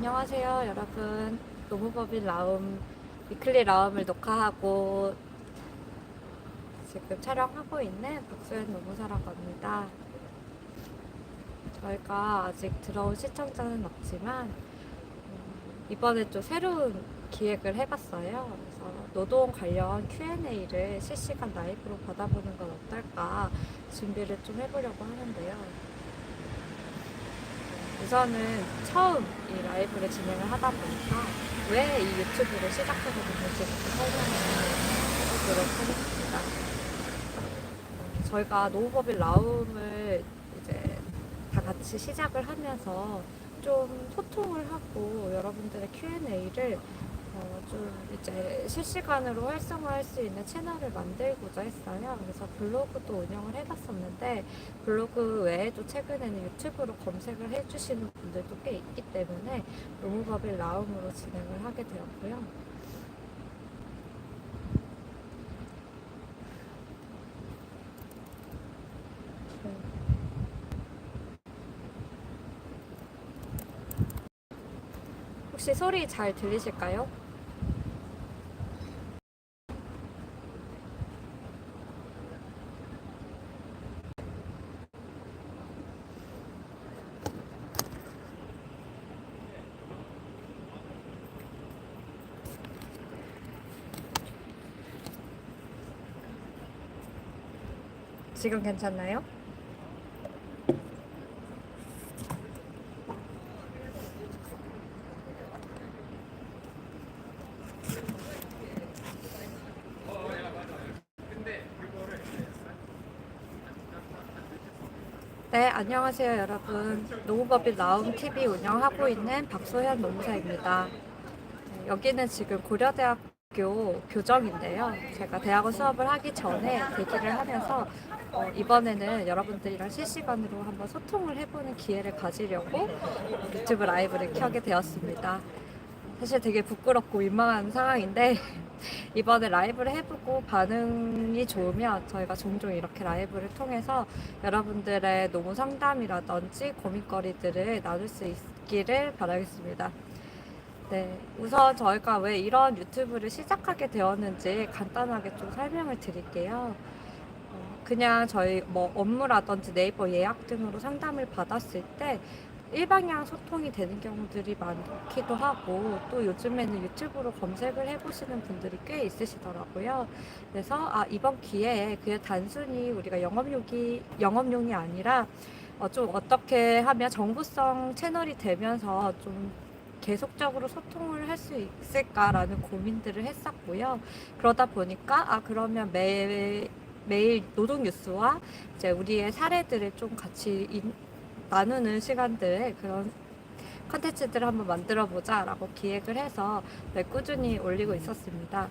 안녕하세요, 여러분. 노무법인 라움, 위클리 라움을 녹화하고 지금 촬영하고 있는 박수현 노무사라고 합니다. 저희가 아직 들어온 시청자는 없지만 음, 이번에 좀 새로운 기획을 해봤어요. 그래서 노동 관련 Q&A를 실시간 라이브로 받아보는 건 어떨까 준비를 좀 해보려고 하는데요. 우선은 처음 이 라이브를 진행을 하다 보니까 왜 이 유튜브를 시작하게 됐는지부터 설명을 해보도록 하겠습니다. 어, 저희가 노후법인 라움을 이제 다 같이 시작을 하면서 좀 소통을 하고 여러분들의 Q&A를 어, 좀 이제 실시간으로 활성화할 수 있는 채널을 만들고자 했어요. 그래서 블로그도 운영을 해봤었는데 블로그 외에도 최근에는 유튜브로 검색을 해주시는 분들도 꽤 있기 때문에 노무법인 라움으로 진행을 하게 되었고요. 네. 혹시 소리 잘 들리실까요? 지금 괜찮나요? 네, 안녕하세요, 여러분. 노무법인 나움 TV 운영하고 있는 박소현 노무사입니다. 네, 여기는 지금 고려대학교 교정인데요. 제가 대학원 수업을 하기 전에 대기를 하면서 어, 이번에는 여러분들이랑 실시간으로 한번 소통을 해보는 기회를 가지려고 유튜브 라이브를 켜게 되었습니다. 사실 되게 부끄럽고 민망한 상황인데 이번에 라이브를 해보고 반응이 좋으면 저희가 종종 이렇게 라이브를 통해서 여러분들의 노무 상담이라든지 고민거리들을 나눌 수 있기를 바라겠습니다. 네, 우선 저희가 왜 이런 유튜브를 시작하게 되었는지 간단하게 좀 설명을 드릴게요. 어, 그냥 저희 뭐 업무라든지 네이버 예약 등으로 상담을 받았을 때 일방향 소통이 되는 경우들이 많기도 하고 또 요즘에는 유튜브로 검색을 해보시는 분들이 꽤 있으시더라고요. 그래서 아 이번 기회에 그냥 단순히 우리가 영업용이 영업용이 아니라 어, 좀 어떻게 하면 정보성 채널이 되면서 좀 계속적으로 소통을 할 수 있을까라는 고민들을 했었고요. 그러다 보니까 아 그러면 매일 매일 노동 뉴스와 이제 우리의 사례들을 좀 같이 인- 나누는 시간들 그런 컨텐츠들을 한번 만들어 보자라고 기획을 해서 네, 꾸준히 올리고 있었습니다.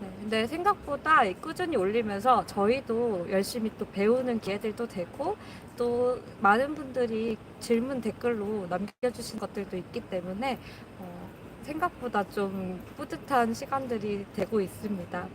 네, 근데 생각보다 이 꾸준히 올리면서 저희도 열심히 또 배우는 기회들도 되고 또 많은 분들이 질문 댓글로 남겨주신 것들도 있기 때문에 어, 생각보다 좀 뿌듯한 시간들이 되고 있습니다.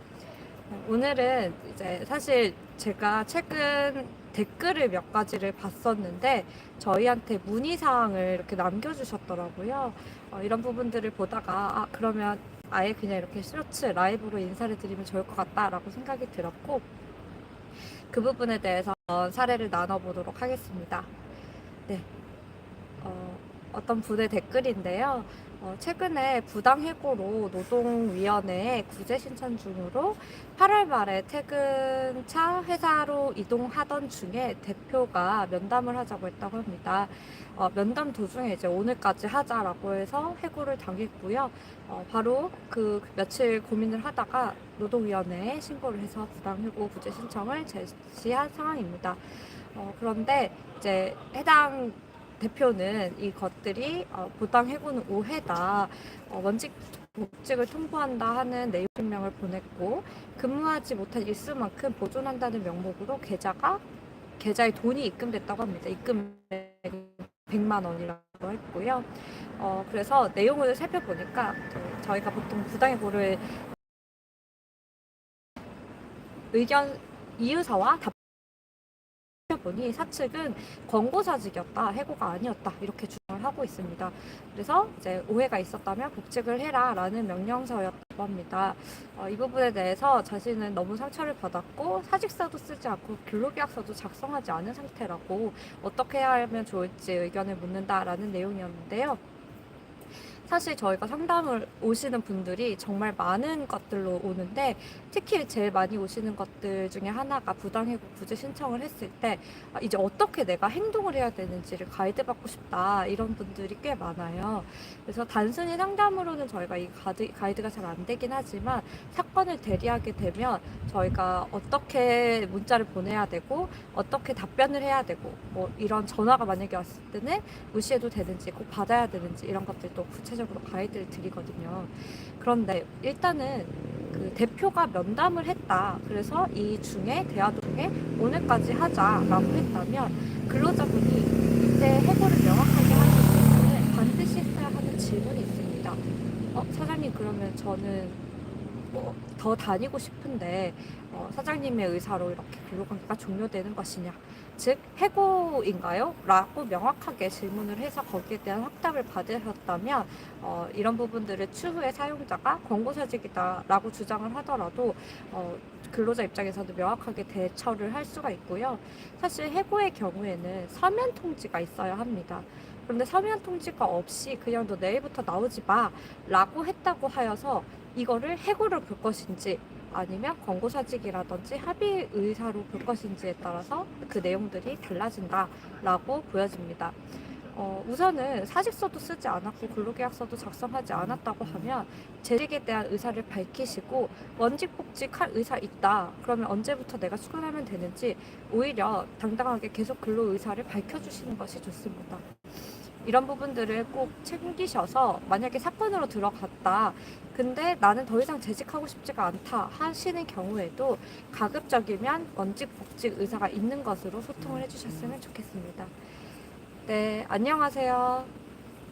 어, 오늘은 이제 사실 제가 최근 댓글을 몇 가지를 봤었는데 저희한테 문의 사항을 이렇게 남겨주셨더라고요. 어, 이런 부분들을 보다가 아, 그러면 아예 그냥 이렇게 쇼츠 라이브로 인사를 드리면 좋을 것 같다라고 생각이 들었고 그 부분에 대해서 사례를 나눠보도록 하겠습니다. 네. 어, 어떤 분의 댓글인데요. 어, 최근에 부당해고로 노동위원회에 구제 신청 중으로 8월 말에 퇴근차 회사로 이동하던 중에 대표가 면담을 하자고 했다고 합니다. 어, 면담 도중에 이제 오늘까지 하자라고 해서 해고를 당했고요. 어, 바로 그 며칠 고민을 하다가 노동위원회에 신고를 해서 부당해고 구제 신청을 제시한 상황입니다. 어, 그런데 이제 해당 대표는 이 것들이 어, 부당 해고는 오해다. 어, 원직 복직을 통보한다 하는 내용 설명을 보냈고 근무하지 못한 일수만큼 보존한다는 명목으로 계좌가 계좌에 돈이 입금됐다고 합니다. 입금액 100만 원이라고 했고요. 어, 그래서 내용을 살펴보니까 저- 저희가 보통 부당해고를 의견 이유서와 답 보니 사측은 권고사직이었다, 해고가 아니었다 이렇게 주장을 하고 있습니다. 그래서 이제 오해가 있었다면 복직을 해라라는 명령서였다고 합니다. 어, 이 부분에 대해서 자신은 너무 상처를 받았고 사직서도 쓰지 않고 근로계약서도 작성하지 않은 상태라고 어떻게 하면 좋을지 의견을 묻는다라는 내용이었는데요. 사실 저희가 상담을 오시는 분들이 정말 많은 것들로 오는데 특히 제일 많이 오시는 것들 중에 하나가 부당해고 구제 신청을 했을 때 아, 이제 어떻게 내가 행동을 해야 되는지를 가이드 받고 싶다 이런 분들이 꽤 많아요. 그래서 단순히 상담으로는 저희가 이 가드, 가이드가 잘 안 되긴 하지만 사건을 대리하게 되면 저희가 어떻게 문자를 보내야 되고 어떻게 답변을 해야 되고 뭐 이런 전화가 만약에 왔을 때는 무시해도 되는지 꼭 받아야 되는지 이런 것들도 구체적으로 가이드를 드리거든요. 그런데 일단은 그 대표가 면담을 했다. 그래서 이 중에 대화 중에 오늘까지 하자라고 했다면 근로자분이 이제 해고를 명확하게 하기 위해서는 반드시 했어야 하는 질문이 있습니다. 어, 사장님 그러면 저는 뭐 더 다니고 싶은데 어, 사장님의 의사로 이렇게 근로관계가 종료되는 것이냐 즉 해고인가요? 라고 명확하게 질문을 해서 거기에 대한 확답을 받으셨다면 어, 이런 부분들을 추후에 사용자가 권고사직이다 라고 주장을 하더라도 어, 근로자 입장에서도 명확하게 대처를 할 수가 있고요. 사실 해고의 경우에는 서면 통지가 있어야 합니다. 그런데 서면 통지가 없이 그냥 너 내일부터 나오지 마 라고 했다고 하여서 이거를 해고를 볼 것인지 아니면 권고사직이라든지 합의 의사로 볼 것인지에 따라서 그 내용들이 달라진다라고 보여집니다. 어, 우선은 사직서도 쓰지 않았고 근로계약서도 작성하지 않았다고 하면 재직에 대한 의사를 밝히시고 원직 복직할 의사 있다. 그러면 언제부터 내가 출근하면 되는지 오히려 당당하게 계속 근로 의사를 밝혀주시는 것이 좋습니다. 이런 부분들을 꼭 챙기셔서 만약에 사건으로 들어갔다. 근데 나는 더 이상 재직하고 싶지가 않다 하시는 경우에도 가급적이면 원직 복직 의사가 있는 것으로 소통을 해주셨으면 좋겠습니다. 네, 안녕하세요.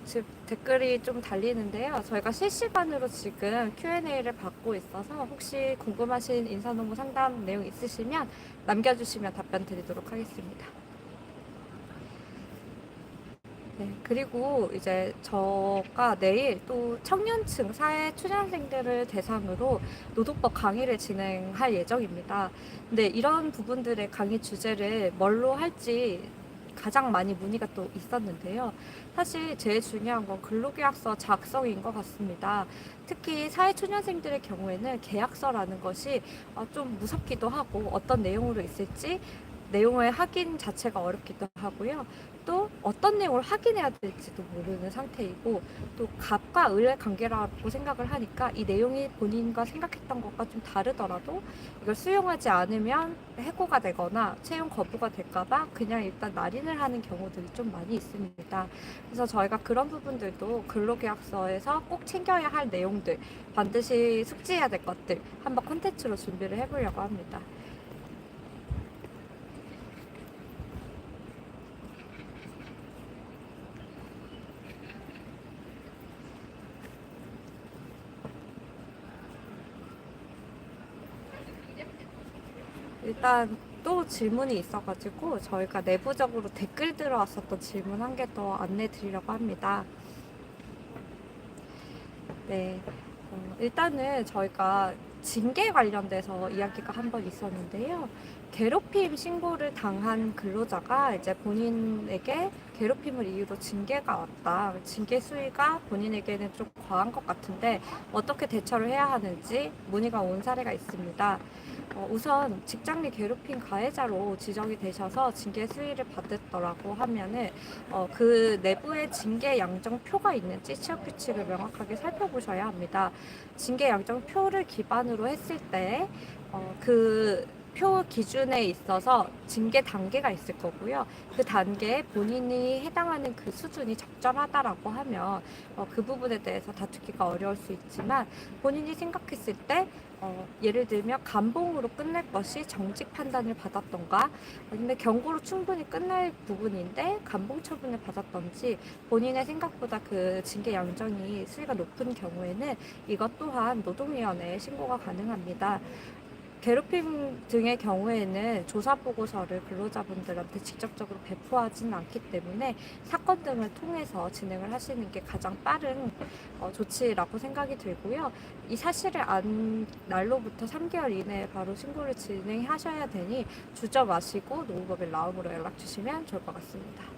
지금 댓글이 좀 달리는데요. 저희가 실시간으로 지금 Q&A를 받고 있어서 혹시 궁금하신 인사노무 상담 내용 있으시면 남겨주시면 답변 드리도록 하겠습니다. 네, 그리고 이제 저가 내일 또 청년층 사회 초년생들을 대상으로 노동법 강의를 진행할 예정입니다. 근데 이런 부분들의 강의 주제를 뭘로 할지 가장 많이 문의가 또 있었는데요. 사실 제일 중요한 건 근로계약서 작성인 것 같습니다. 특히 사회초년생들의 경우에는 계약서라는 것이 어, 좀 무섭기도 하고 어떤 내용으로 있을지 내용의 확인 자체가 어렵기도 하고요. 또 어떤 내용을 확인해야 될지도 모르는 상태이고 또 갑과 을의 관계라고 생각을 하니까 이 내용이 본인과 생각했던 것과 좀 다르더라도 이걸 수용하지 않으면 해고가 되거나 채용 거부가 될까봐 그냥 일단 날인을 하는 경우들이 좀 많이 있습니다. 그래서 저희가 그런 부분들도 근로계약서에서 꼭 챙겨야 할 내용들 반드시 숙지해야 될 것들 한번 콘텐츠로 준비를 해보려고 합니다. 일단 또 질문이 있어가지고 저희가 내부적으로 댓글 들어왔었던 질문 한 개 더 안내 드리려고 합니다. 네. 어, 일단은 저희가 징계 관련돼서 이야기가 한 번 있었는데요. 괴롭힘 신고를 당한 근로자가 이제 본인에게 괴롭힘을 이유로 징계가 왔다. 징계 수위가 본인에게는 좀 과한 것 같은데 어떻게 대처를 해야 하는지 문의가 온 사례가 있습니다. 어, 우선 직장 내 괴롭힘 가해자로 지정이 되셔서 징계 수위를 받았더라고 하면은 어, 그 내부에 징계 양정표가 있는지 취업 규칙을 명확하게 살펴보셔야 합니다. 징계 양정표를 기반으로 했을 때 어, 그표 기준에 있어서 징계 단계가 있을 거고요. 그 단계에 본인이 해당하는 그 수준이 적절하다라고 하면 어, 그 부분에 대해서 다투기가 어려울 수 있지만 본인이 생각했을 때 어, 예를 들면 감봉으로 끝낼 것이 정직 판단을 받았던가 아니면 경고로 충분히 끝날 부분인데 감봉 처분을 받았던지 본인의 생각보다 그 징계 양정이 수위가 높은 경우에는 이것 또한 노동위원회에 신고가 가능합니다. 괴롭힘 등의 경우에는 조사 보고서를 근로자분들한테 직접적으로 배포하지는 않기 때문에 사건 등을 통해서 진행을 하시는 게 가장 빠른 어, 조치라고 생각이 들고요. 이 사실을 안 날로부터 3개월 이내에 바로 신고를 진행하셔야 되니 주저 마시고 노무법인 라움으로 연락 주시면 좋을 것 같습니다.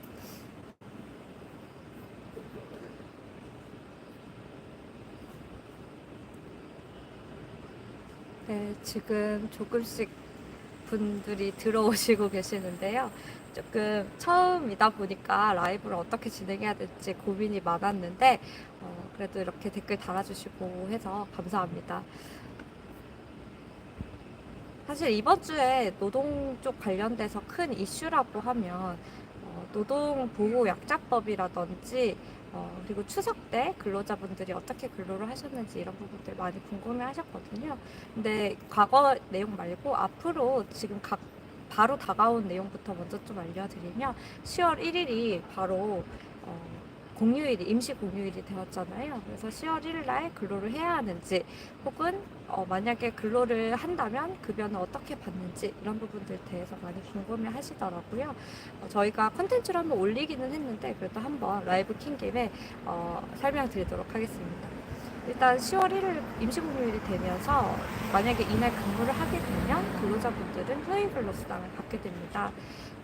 네, 지금 조금씩 분들이 들어오시고 계시는데요. 조금 처음이다 보니까 라이브를 어떻게 진행해야 될지 고민이 많았는데, 어, 그래도 이렇게 댓글 달아주시고 해서 감사합니다. 사실 이번 주에 노동 쪽 관련돼서 큰 이슈라고 하면, 어, 노동 보호 약자법이라든지, 어, 그리고 추석 때 근로자분들이 어떻게 근로를 하셨는지 이런 부분들 많이 궁금해 하셨거든요. 근데 과거 내용 말고 앞으로 지금 각 바로 다가온 내용부터 먼저 좀 알려드리면 10월 1일이 바로 어, 공휴일이 임시 공휴일이 되었잖아요. 그래서 10월 1일 날 근로를 해야 하는지 혹은 어, 만약에 근로를 한다면 급여는 어떻게 받는지 이런 부분들 대해서 많이 궁금해 하시더라고요. 어, 저희가 컨텐츠를 한번 올리기는 했는데 그래도 한번 라이브 킨 김에 어, 설명드리도록 하겠습니다. 일단 10월 1일 임시공휴일이 되면서 만약에 이날 근무를 하게 되면 근로자분들은 휴일 근로 수당을 받게 됩니다.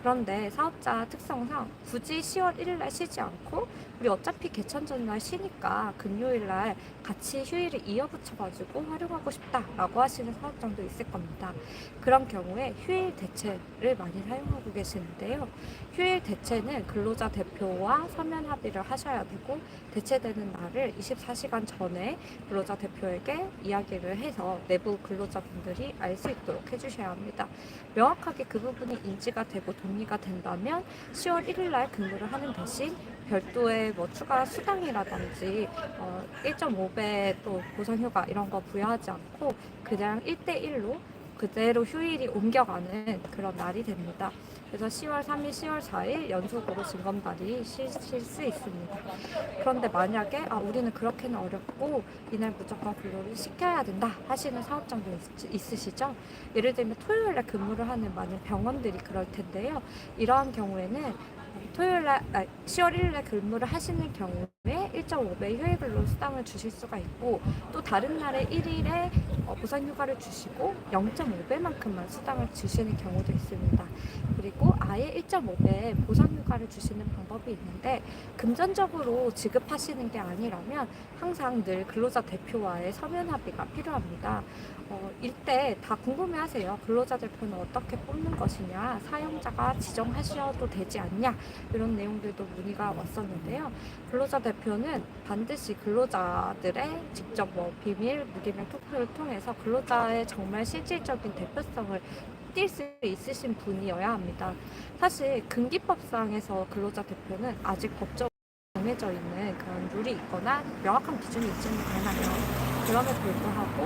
그런데 사업자 특성상 굳이 10월 1일 날 쉬지 않고 우리 어차피 개천 전날 쉬니까 금요일 날 같이 휴일을 이어붙여가지고 활용하고 싶다라고 하시는 사업장도 있을 겁니다. 그런 경우에 휴일 대체를 많이 사용하고 계시는데요. 휴일 대체는 근로자 대표와 서면 합의를 하셔야 되고 대체되는 날을 24시간 전에 근로자 대표에게 이야기를 해서 내부 근로자분들이 알 수 있도록 해주셔야 합니다. 명확하게 그 부분이 인지가 되고 동 의가 된다면 10월 1일 날 근무를 하는 대신 별도의 뭐 추가 수당이라든지 어, 1.5배 또 보상휴가 이런 거 부여하지 않고 그냥 1대1로 그대로 휴일이 옮겨가는 그런 날이 됩니다. 그래서 10월 3일, 10월 4일 연속으로 증검달이 실실 수 있습니다. 그런데 만약에 아 우리는 그렇게는 어렵고 이날 무조건 근로를 시켜야 된다 하시는 사업장도 있, 있으시죠? 예를 들면 토요일에 근무를 하는 많은 병원들이 그럴 텐데요. 이러한 경우에는 토요일 날, 아, 10월 1일 날 근무를 하시는 경우에 1.5배 휴일 근로 수당을 주실 수가 있고 또 다른 날에 1일에 어, 보상 휴가를 주시고 0.5배만큼만 수당을 주시는 경우도 있습니다. 그리고 아예 1.5배 보상 휴가를 주시는 방법이 있는데 금전적으로 지급하시는 게 아니라면 항상 늘 근로자 대표와의 서면 합의가 필요합니다. 어, 이때 다 궁금해하세요. 근로자 대표는 어떻게 뽑는 것이냐, 사용자가 지정하셔도 되지 않냐 이런 내용들도 문의가 왔었는데요. 근로자 대표는 반드시 근로자들의 직접 뭐 비밀, 무기명 투표를 통해서 근로자의 정말 실질적인 대표성을 띌수 있으신 분이어야 합니다. 사실 근기법상에서 근로자 대표는 아직 법적으로 정해져 있는 그런 룰이 있거나 명확한 기준이 있지는 않아요. 그럼에도 불구하고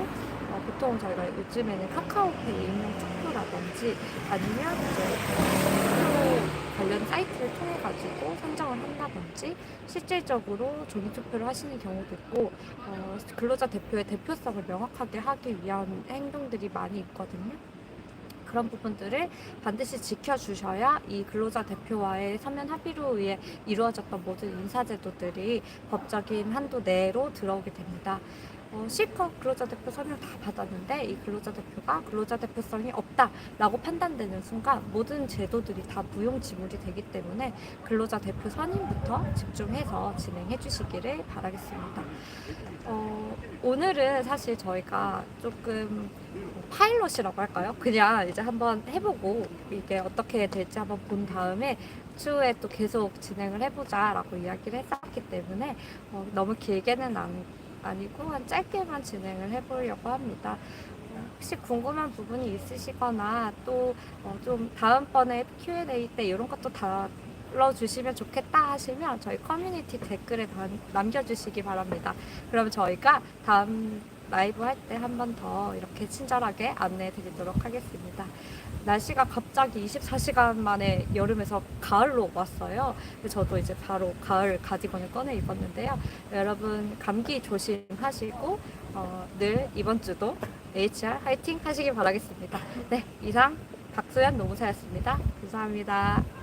어, 보통 저희가 요즘에는 카카오페이 익명 투표라든지 아니면 이제 투표 관련 사이트를 통해 가지고 선정을 한다든지 실질적으로 종이 투표를 하시는 경우도 있고 어, 근로자 대표의 대표성을 명확하게 하기 위한 행동들이 많이 있거든요. 그런 부분들을 반드시 지켜주셔야 이 근로자 대표와의 서면 합의로 의해 이루어졌던 모든 인사제도들이 법적인 한도 내로 들어오게 됩니다. 어, 실컷 근로자 대표 서명 다 받았는데 이 근로자 대표가 근로자 대표성이 없다라고 판단되는 순간 모든 제도들이 다 무용지물이 되기 때문에 근로자 대표 선임부터 집중해서 진행해 주시기를 바라겠습니다. 어, 오늘은 사실 저희가 조금 파일럿이라고 할까요? 그냥 이제 한번 해보고 이게 어떻게 될지 한번 본 다음에 추후에 또 계속 진행을 해보자라고 이야기를 했었기 때문에 어, 너무 길게는 안, 아니고 한 짧게만 진행을 해보려고 합니다. 어, 혹시 궁금한 부분이 있으시거나 또 좀 다음번에 Q&A 때 이런 것도 다 눌러주시면 좋겠다 하시면 저희 커뮤니티 댓글에 남- 남겨주시기 바랍니다. 그럼 저희가 다음 라이브 할 때 한 번 더 이렇게 친절하게 안내해 드리도록 하겠습니다. 날씨가 갑자기 24시간 만에 여름에서 가을로 왔어요. 저도 이제 바로 가을 가디건을 꺼내 입었는데요. 여러분 감기 조심하시고 어, 늘 이번 주도 HR 화이팅 하시길 바라겠습니다. 네, 이상 박소연 노무사였습니다. 감사합니다.